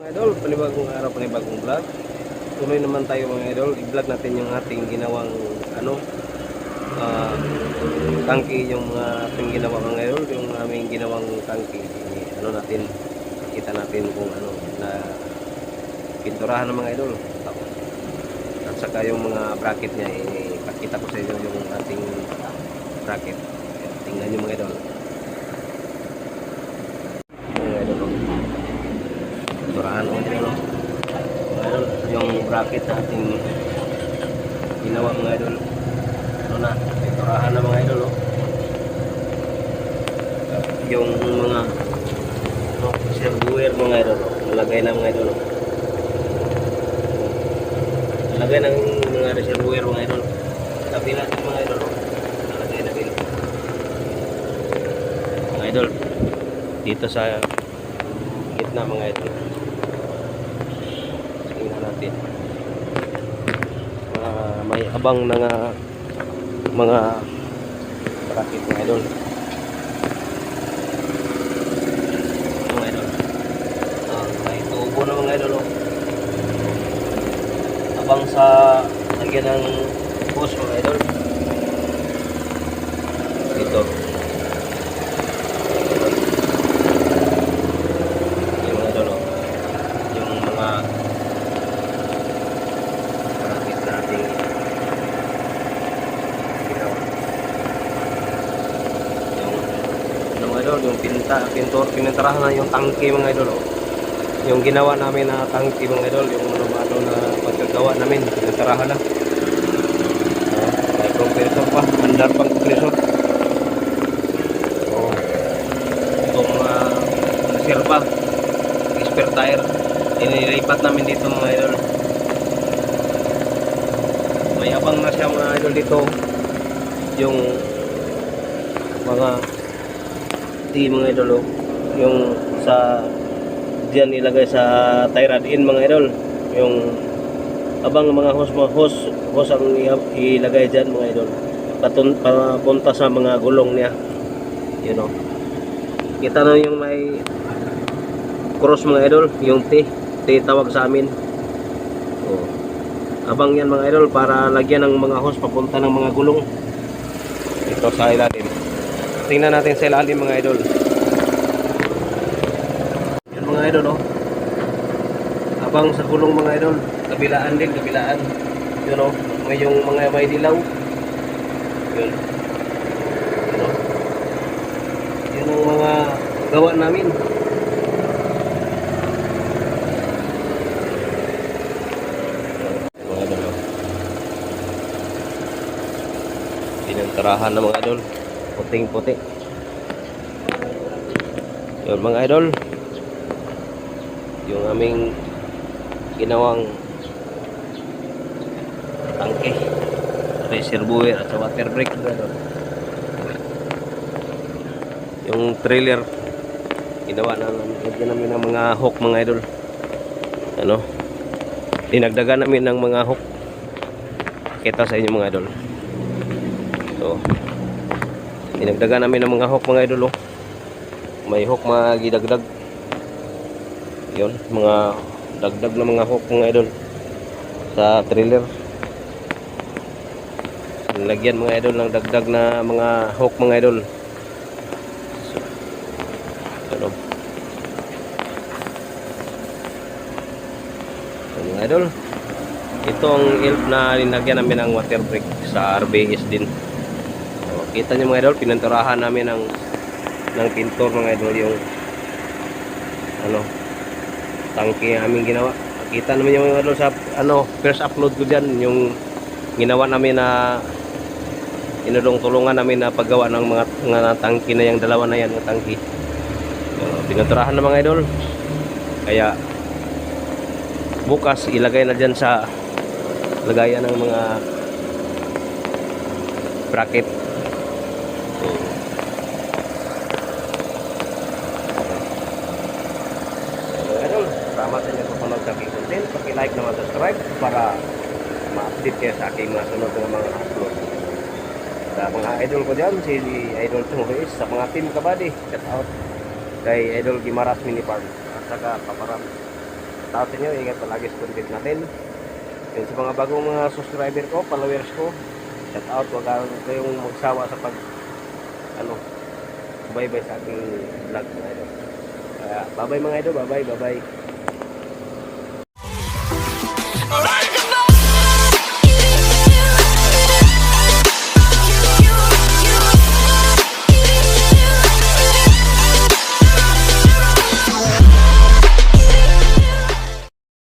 Mga idol, panibagong araw, panibagong vlog. Tuloy naman tayo mga idol, i-vlog natin yung ating ginawang ano, ah, tangki yung mga ating ginawa mga idol, yung aming ginawang tangki. Ano natin, kita natin kung ano na pinturahan ng mga idol. At saka yung mga bracket niya, ipakita ko sa inyo yung ating bracket. Tingnan nyo mga idol. Mga idol, oh. No. Mga idol, yung bracket na ating ginawa mga idol. Ano na, may turahan na mga idol oh. Yung mga no, silverware mga idol oh. Nalagay na mga idol oh. Nalagay ng mga reservoir mga idol. Kabila ng mga idol oh. Nalagay na din. Mga idol, dito sa gitna mga idol. Natin. Mga may abang na nga mga mga idol. Idol. Ah, may tubo na mga idol. Oh. Abang sa lagyan ng hose mga idol. Ito. Yung mga idol. oh. Yung mga bracket nating ginawa. Yung ano mga idol, yung pinta, pintor, pinintarahan na yung tangke mga idol. Oh. Yung ginawa namin na tangke mga idol, yung ano na pagkagawa namin, pinintarahan na. Oh, may compressor pa, andar pang compressor. Oh. Itong uh, reserva, spare tire, inilipat namin dito mga idol. May abang na siya mga idol dito. Yung mga di mga idol oh. yung sa diyan ilagay sa tie rod in mga idol. Yung abang mga hose mga hose hose ang ilagay diyan mga idol. Patun papunta sa mga gulong niya. You know. Kita na yung may cross mga idol yung T. T tawag sa amin. Oh. abang yan mga idol para lagyan ng mga hose papunta ng mga gulong. Ito sa ilalim tingnan natin sa ilalim mga idol. Yan mga idol oh. Abang sa gulong mga idol. Kabilaan din kabilaan. Yun oh. May yung mga may dilaw. Yun. Yun oh. Yun ang mga gawa namin. Idol oh. Pinantarahan ng mga idol puting puti yun mga idol. Yung aming ginawang tangke. Reservoir at water break yung trailer ginawa na lagyan namin ng mga hook mga idol. Ano? Dinagdagan namin ng mga hook. Kita sa inyo mga idol. So dinagdagan namin ng mga hook mga idol oh. may hook mga gidagdag. Yun mga dagdag na mga hook mga idol sa trailer. Lagyan mga idol ng dagdag na mga hook mga idol. Ano? So, mga idol. Ito ang help na linagyan namin ng water break sa RBS din kita nyo mga idol pinanturahan namin ng ng pintor mga idol yung ano tangke ang aming ginawa. Kita naman yung mga idol sa ano first upload ko dyan yung ginawa namin na inulong tulungan namin na paggawa ng mga, mga tangki na yung dalawa na yan ng tangki so, pinaturahan ng mga idol. Kaya bukas ilagay na dyan sa lagayan ng mga bracket. mga salamat sa inyo sa panood sa aking content paki-like naman subscribe para ma-update kayo sa aking mga sunod na mga upload sa mga idol ko dyan si Idol Ruiz sa mga team kabady shout out kay Idol Gimaras Mini Farm at saka Paparam shout out. Ingat palagi sa content natin. And sa mga bagong mga subscriber ko, followers ko, shout out. Huwag kayong magsawa sa pag ano, bye-bye sa ating vlog mga idol. Kaya, bye-bye mga idol. Bye-bye, bye-bye.